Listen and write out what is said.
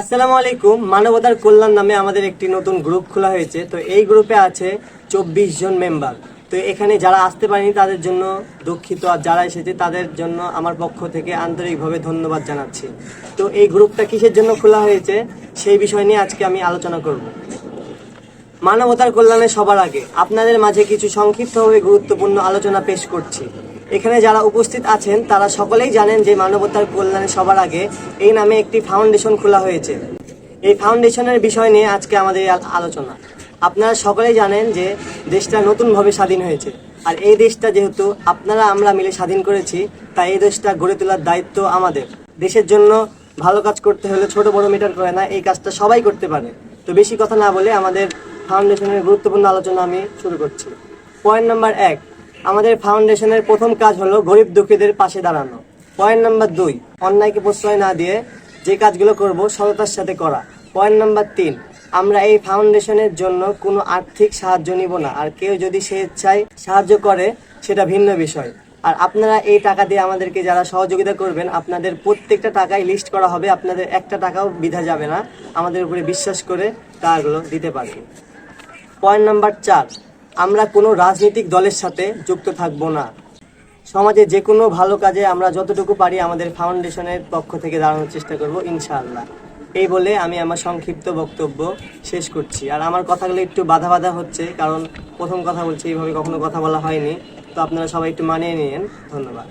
আসসালামু আলাইকুম। মানবতার কল্যাণ নামে আমাদের একটি নতুন গ্রুপ খোলা হয়েছে। তো এই গ্রুপে আছে চব্বিশ জন মেম্বার। তো এখানে যারা আসতে পারেনি তাদের জন্য দুঃখিত। আর যারা এসেছে তাদের জন্য আমার পক্ষ থেকে আন্তরিকভাবে ধন্যবাদ জানাচ্ছি। তো এই গ্রুপটা কিসের জন্য খোলা হয়েছে সেই বিষয় নিয়ে আজকে আমি আলোচনা করব। মানবতার কল্যাণে সবার আগে আপনাদের মাঝে কিছু সংক্ষিপ্তভাবে গুরুত্বপূর্ণ আলোচনা পেশ করছি। এখানে যারা উপস্থিত আছেন, তারা সকলেই জানেন যে মানবতার কল্যাণে সবার আগে এই নামে একটি ফাউন্ডেশন খোলা হয়েছে। এই ফাউন্ডেশনের বিষয় নিয়ে আজকে আমাদের আলোচনা। আপনারা সকলেই জানেন যে দেশটা নতুনভাবে স্বাধীন হয়েছে। আর এই দেশটা যেহেতু আপনারা, আমরা মিলে স্বাধীন করেছি, তাই এই দেশটা গড়ে তোলার দায়িত্ব আমাদের। দেশের জন্য ভালো কাজ করতে হলে ছোট, বড় মিটার করে না, এই কাজটা সবাই করতে পারে। তো বেশি কথা না বলে আমাদের ফাউন্ডেশনের গুরুত্বপূর্ণ আলোচনা আমি শুরু করছি। পয়েন্ট নাম্বার এক আমাদের ফাউন্ডেশনের প্রথম কাজ হলো গরিব দুঃখীদের পাশে দাঁড়ানো। পয়েন্ট নাম্বার দুই, অন্যায়কে প্রশ্রয় না দিয়ে যে কাজগুলো করব, সততার সাথে করা। পয়েন্ট নাম্বার তিন, আমরা এই ফাউন্ডেশনের জন্য কোনো আর্থিক সাহায্য নিব না। আর কেউ যদি স্বেচ্ছায় সাহায্য করে, সেটা ভিন্ন বিষয়। আর আপনারা এই টাকা দিয়ে আমাদেরকে যারা সহযোগিতা করবেন, আপনাদের প্রত্যেকটা টাকাই লিস্ট করা হবে। আপনাদের একটা টাকাও বিধা যাবে না। আমাদের উপরে বিশ্বাস করে টাকাগুলো দিতে পারবেন। পয়েন্ট নাম্বার চার আমরা কোনো রাজনৈতিক দলের সাথে যুক্ত থাকব না। সমাজে যে কোনো ভালো কাজে আমরা যতটুকু পারি আমাদের ফাউন্ডেশনের পক্ষ থেকে দাঁড়ানোর চেষ্টা করব, ইনশাআল্লাহ। এই বলে আমি আমার সংক্ষিপ্ত বক্তব্য শেষ করছি। আর আমার কথাগুলো একটু বাধা বাধা হচ্ছে, কারণ প্রথম কথা বলছি, এইভাবে কখনো কথা বলা হয়নি। তো আপনারা সবাই একটু মানিয়ে নিন ধন্যবাদ।